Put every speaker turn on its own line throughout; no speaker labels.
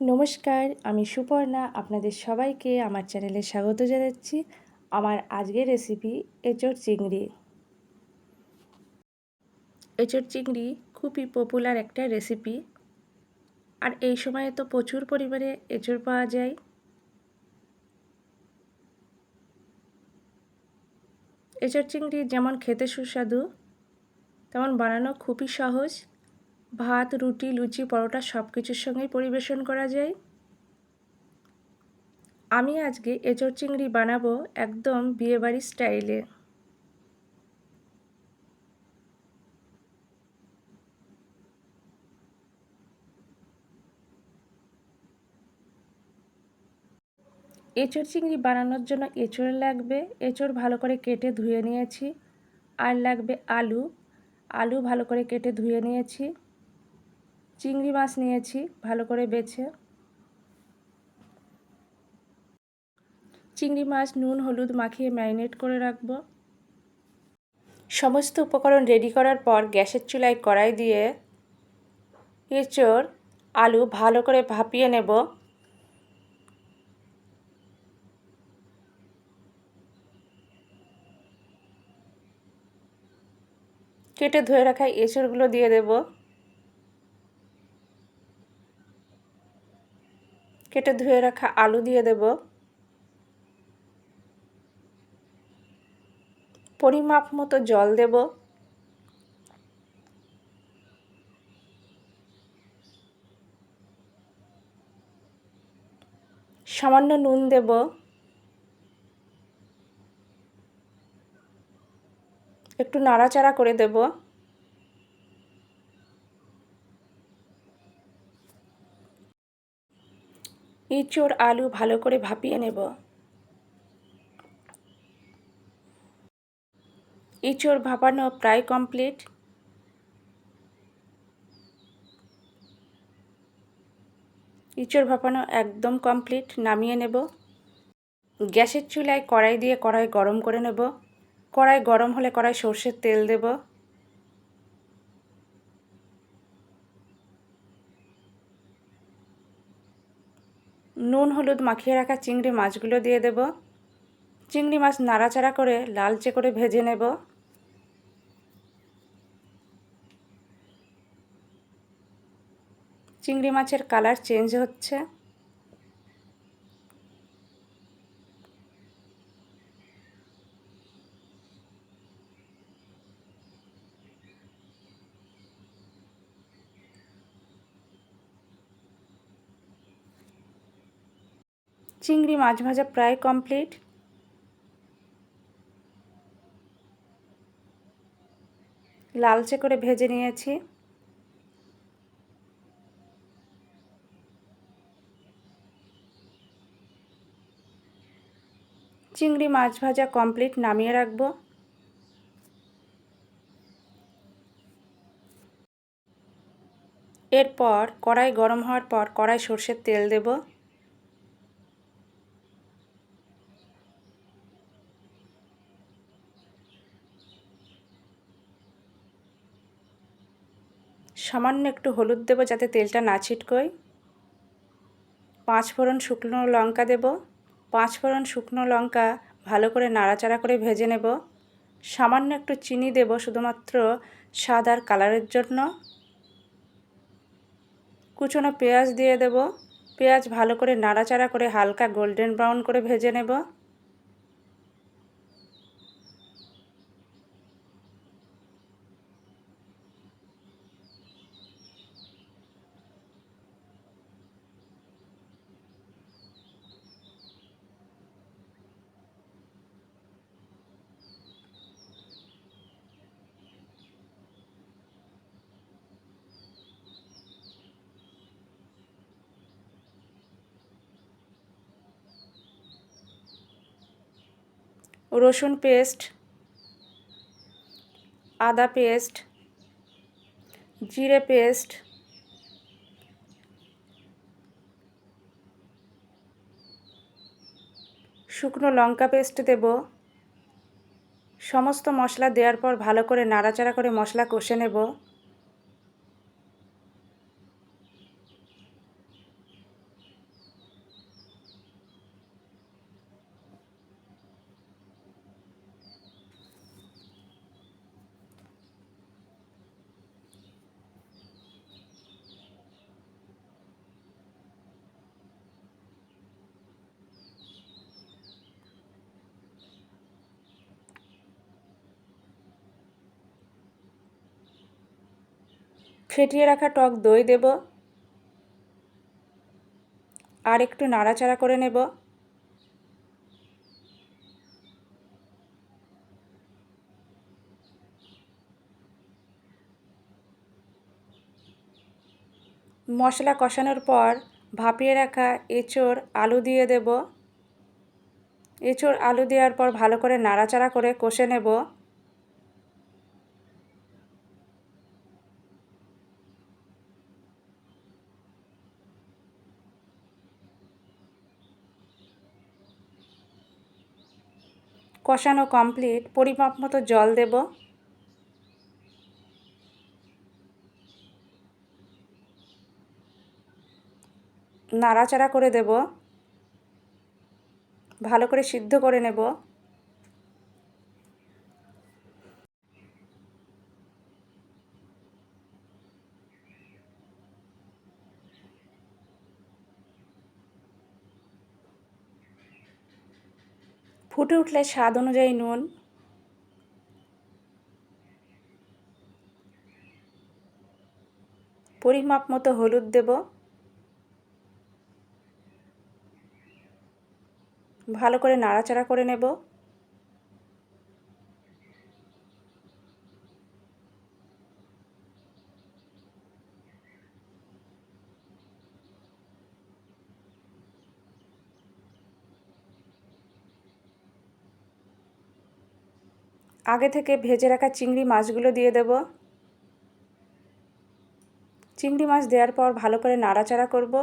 নমস্কার, আমি সুপর্ণা, আপনাদের সবাইকে আমার চ্যানেলে স্বাগত জানাচ্ছি আমার আজকের রেসিপি এঁচড় চিংড়ি। এঁচড় চিংড়ি খুবই পপুলার একটা রেসিপি আর এই সময়ে তো প্রচুর পরিমাণে এঁচড় পাওয়া যায়। এঁচড় চিংড়ি যেমন খেতে সুস্বাদু, তেমন বানানো খুবই সহজ। ভাত, রুটি, লুচি, পরোটা সব কিছুর সঙ্গেই পরিবেশন করা যায়। আমি আজকে এঁচড় চিংড়ি বানাবো একদম বিয়েবাড়ির স্টাইলে। এঁচড় চিংড়ি বানানোর জন্য এঁচড় লাগবে, এঁচড় ভালো করে কেটে ধুয়ে নিয়েছি। আর লাগবে আলু আলু ভালো করে কেটে ধুয়ে নিয়েছি। চিংড়ি মাছ নিয়েছি, ভালো করে বেছে। চিংড়ি মাছ নুন, হলুদ মাখিয়ে ম্যারিনেট করে রাখব। সমস্ত উপকরণ রেডি করার পর গ্যাসের চুলায় কড়াই দিয়ে এঁচড়, আলু ভালো করে ভাপিয়ে নেব। কেটে ধুয়ে রাখা এঁচড়গুলো দিয়ে দেবো। কেটে ধুয়ে রাখা আলু দিয়ে দেব। পরিমাপ মতো জল দেব। সামান্য নুন দেব। একটু নাড়াচাড়া করে দেবো। ইঁচড় আলু ভালো করে ভাপিয়ে নেব। ইঁচড় ভাপানো প্রায় কমপ্লিট ইঁচড় ভাপানো একদম কমপ্লিট নামিয়ে নেব। গ্যাসের চুলায় কড়াই দিয়ে কড়াই গরম করে নেব। কড়াই গরম হলে কড়াই সর্ষের তেল দেবো নুন হলুদ মাখিয়ে রাখা চিংড়ি মাছগুলো দিয়ে দেব। চিংড়ি মাছ নাড়াচাড়া করে লালচে করে ভেজে নেব। চিংড়ি মাছের কালার চেঞ্জ হচ্ছে। চিংড়ি মাছ ভাজা প্রায় কমপ্লিট লালচে করে ভেজে নিয়েছি। চিংড়ি মাছ ভাজা কমপ্লিট নামিয়ে রাখব। এরপর কড়াই গরম হওয়ার পর কড়াই সর্ষের তেল দেবো। সামান্য একটু হলুদ দেবো যাতে তেলটা না ছিটকোয়। পাঁচ ফোড়ন শুকনো লঙ্কা দেব। পাঁচ ফোড়ন শুকনো লঙ্কা ভালো করে নাড়াচাড়া করে ভেজে নেব। সামান্য একটু চিনি দেব শুধুমাত্র স্বাদ আর কালারের জন্য। কুচনো পেঁয়াজ দিয়ে দেব। পেঁয়াজ ভালো করে নাড়াচাড়া করে হালকা গোল্ডেন ব্রাউন করে ভেজে নেব। রসুন পেস্ট, আদা পেস্ট, জিরে পেস্ট, শুকনো লঙ্কা পেস্ট দেব। সমস্ত মশলা দেওয়ার পর ভালো করে নাড়াচাড়া করে মশলা কষে নেব। ফেটিয়ে রাখা টক দই দেব। আর একটু নাড়াচাড়া করে নেব। মশলা কষানোর পর ভাপিয়ে রাখা এঁচোড়, আলু দিয়ে দেব। এঁচোড়, আলু দেওয়ার পর ভালো করে নাড়াচাড়া করে কষে নেব। কষানো কমপ্লিট পরিমাপ মতো জল দেব। নাড়াচাড়া করে দেব। ভালো করে সিদ্ধ করে নেব। ফুটে উঠলে স্বাদ অনুযায়ী নুন। পরিমাপ মতো হলুদ দেব। ভালো করে নাড়াচাড়া করে নেব। আগে থেকে ভেজে রাখা চিংড়ি মাছগুলো দিয়ে দেব। চিংড়ি মাছ দেওয়ার পর ভালো করে নাড়াচাড়া করব।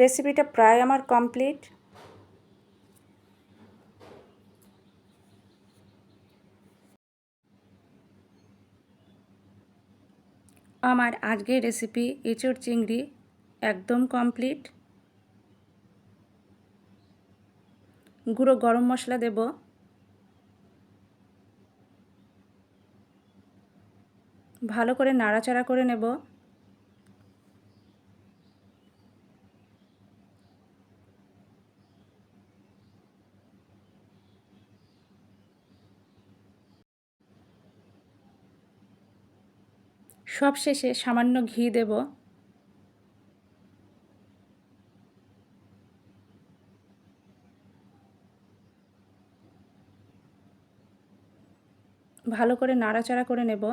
রেসিপিটা প্রায় আমার কমপ্লিট। আমার আজকের রেসিপি এঁচড় চিংড়ি, একদম কমপ্লিট। গুঁড়ো গরম মশলা দেব। ভালো করে নাড়াচাড়া করে নেব। সব শেষে সামান্য ঘি দেব। ভালো করে নাড়াচাড়া করে নেব।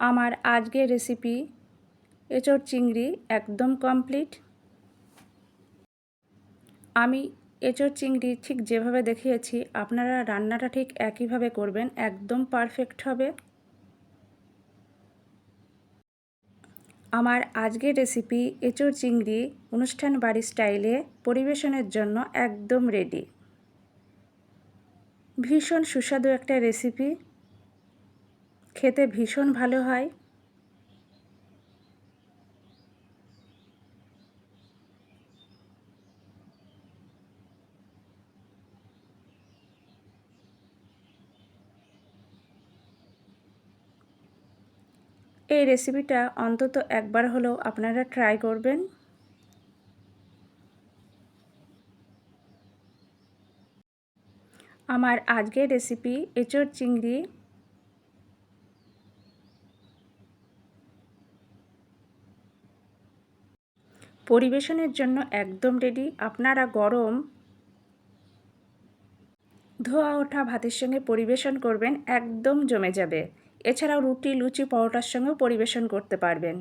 আমার আজকের রেসিপি এঁচড় চিংড়ি একদম কমপ্লিট আমি এঁচড় চিংড়ি ঠিক যেভাবে দেখিয়েছি, আপনারা রান্নাটা ঠিক একইভাবে করবেন, একদম পারফেক্ট হবে। আমার আজকের রেসিপি এঁচড় চিংড়ি অনুষ্ঠান বাড়ি স্টাইলে, পরিবেশনের জন্য একদম রেডি ভীষণ সুস্বাদু একটা রেসিপি খেতে ভীষণ ভালো হয়। এই রেসিপিটা অন্তত একবার হলেও আপনারা ট্রাই করবেন। আমার আজকের রেসিপি এঁচড় চিংড়ি পরিবেশনের জন্য একদম রেডি আপনারা গরম ধোয়া ওঠা ভাতের সঙ্গে পরিবেশন করবেন, একদম জমে যাবে। এছাড়াও রুটি, লুচি, পরোটার সঙ্গেও পরিবেশন করতে পারবেন।